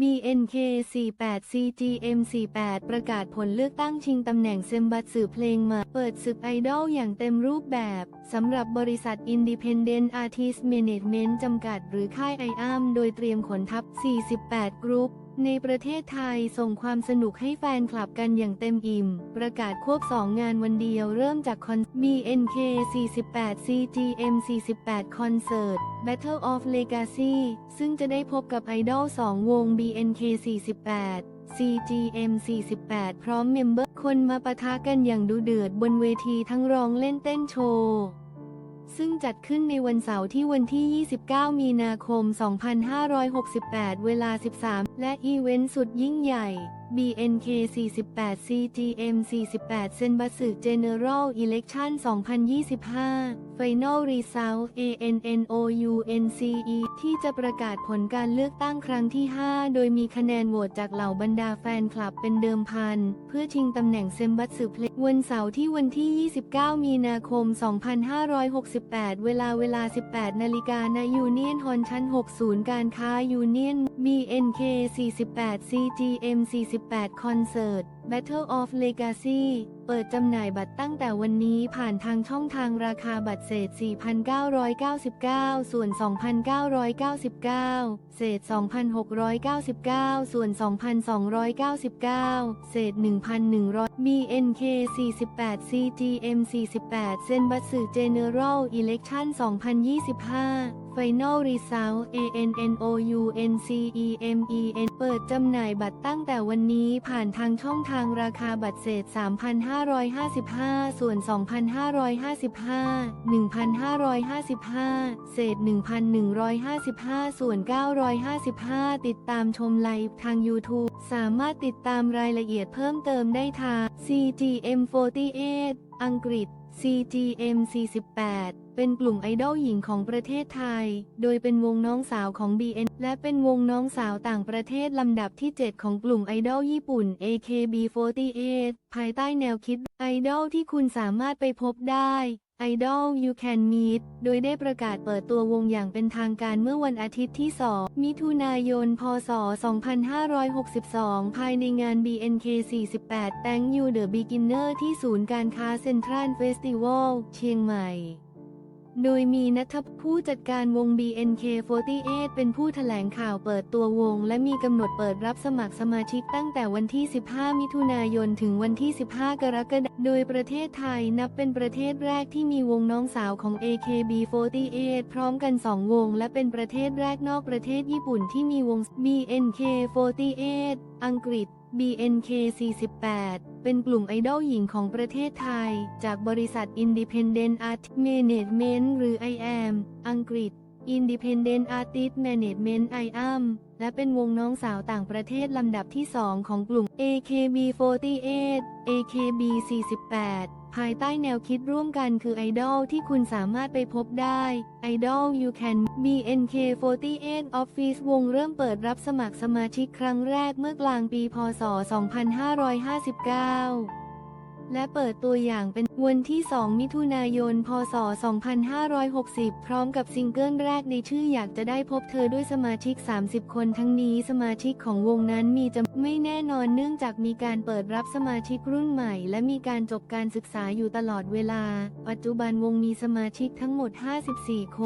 BNK 48 CGM 48 ประกาศผลเลือกตั้งชิงตำแหน่งเซมบัตสื่อเพลงมา เปิดศึกไอดอลอย่างเต็มรูปแบบสำหรับบริษัท Independent Artist Management จำกัดหรือค่ายไออัมโดยเตรียมขนทัพ 48 กรุ๊ป ในประเทศไทยส่งความสนุกให้แฟนคลับกันอย่างเต็มอิ่ม ประกาศควบ 2 งานวันเดียวเริ่มจากคอน BNK 48 CGM 48คอนเสิร์ต Battle of Legacy ซึ่งจะได้พบกับไอดอล2วง BNK 48 CGM 48 พร้อมเมมเบอร์คนมาปะทะกันอย่างดุเดือดบนเวทีทั้งร้องเล่นเต้นโชว์ ซึ่งจัดขึ้นในวันเสาร์ที่วันที่ 29 มีนาคม 2568 เวลา 13 และอีเวนต์สุดยิ่งใหญ่ BNK 48 CGM 48 เซนบัสึ General Election 2025 Final Result ANNOUNCE ที่จะประกาศผลการเลือกตั้งครั้งที่ 5 โดยมีคะแนนโหวตจากเหล่าบรรดาแฟนคลับเป็นเดิมพัน เพื่อชิงตำแหน่งเซมบัสึเพลงวันเสาร์ที่วันที่ 29 มีนาคม 2568 เวลาเวลา 18 นาฬิกาณยูเนียนฮอนชั้น6ศูนย์การค้ายูเนียน BNK 48 CGM 48คอนเสิร์ต Battle of Legacy เปิดจำหน่ายบัตรตั้งแต่วันนี้ผ่านทางช่องทางราคาบัตรเศษ 4,999 ส่วน 2,999 เศษ 2,699 ส่วน 2,299 เศษ 1,100 BNK 48 CGM 48 เซนบัสึ General Election 2025 Final Result ANNOUNCEMEN เปิดจำหน่ายบัตรตั้งแต่วันนี้ผ่านทางช่องทางราคาบัตรเศษ 3,555 ส่วน 2,555 1,555 เศษ 1,155 ส่วน 955 ติดตามชมไลฟ์ทาง YouTube สามารถติดตามรายละเอียดเพิ่มเติมได้ทาง CGM 48 อังกฤษ CGM 48 เป็นกลุ่มไอดอลหญิงของประเทศไทย โดยเป็นวงน้องสาวของ BN และเป็นวงน้องสาวต่างประเทศลำดับที่ 7 ของกลุ่มไอดอลญี่ปุ่น AKB48 ภายใต้แนวคิดไอดอลที่คุณสามารถไปพบได้ Idol You Can Meet โดยได้ประกาศเปิดตัววงอย่างเป็นทางการเมื่อวันอาทิตย์ที่ 2 มิถุนายน พศ 2562 ภายในงาน BNK 48 Thank You The Beginner ที่ศูนย์การค้าเซ็นทรัลเฟสติวัลเชียงใหม่ โดยมีนัทผู้จัดการวง BNK48 เป็นผู้แถลงข่าวเปิดตัววง และมีกำหนดเปิดรับสมัครสมาชิกตั้งแต่วันที่ 15 มิถุนายน ถึงวันที่ 15 กรกฎาคม โดยประเทศไทยนับเป็นประเทศแรกที่มีวงน้องสาวของ AKB48 พร้อมกัน 2 วง และเป็นประเทศแรกนอกประเทศญี่ปุ่นที่มีวง BNK48 อังกฤษ BNK 48 เป็นกลุ่มไอดอลหญิงของประเทศไทย จากบริษัท Independent Art Management หรือ IAM อังกฤษ Independent Artist Management IAM และเป็นวงน้องสาวต่างประเทศลำดับที่ 2 ของกลุ่ม AKB48 AKB 48 ภายใต้แนวคิดร่วมกันคือไอดอลที่คุณสามารถไปพบได้ Idol You Can BNK48 Office วงเริ่มเปิดรับสมัครสมาชิกครั้งแรกเมื่อกลางปี พศ 2559 และเปิดตัวอย่างเป็นวันที่ 2 มิถุนายน พศ 2560 พร้อมกับซิงเกิลแรกในชื่ออยากจะได้พบเธอด้วยสมาชิก 30 คนทั้งนี้สมาชิกของวงนั้นมีจำไม่แน่นอนเนื่องจากมีการเปิดรับสมาชิกรุ่นใหม่ และมีการจบการศึกษาอยู่ตลอดเวลา ปัจจุบันวงมีสมาชิกทั้งหมด 54 คน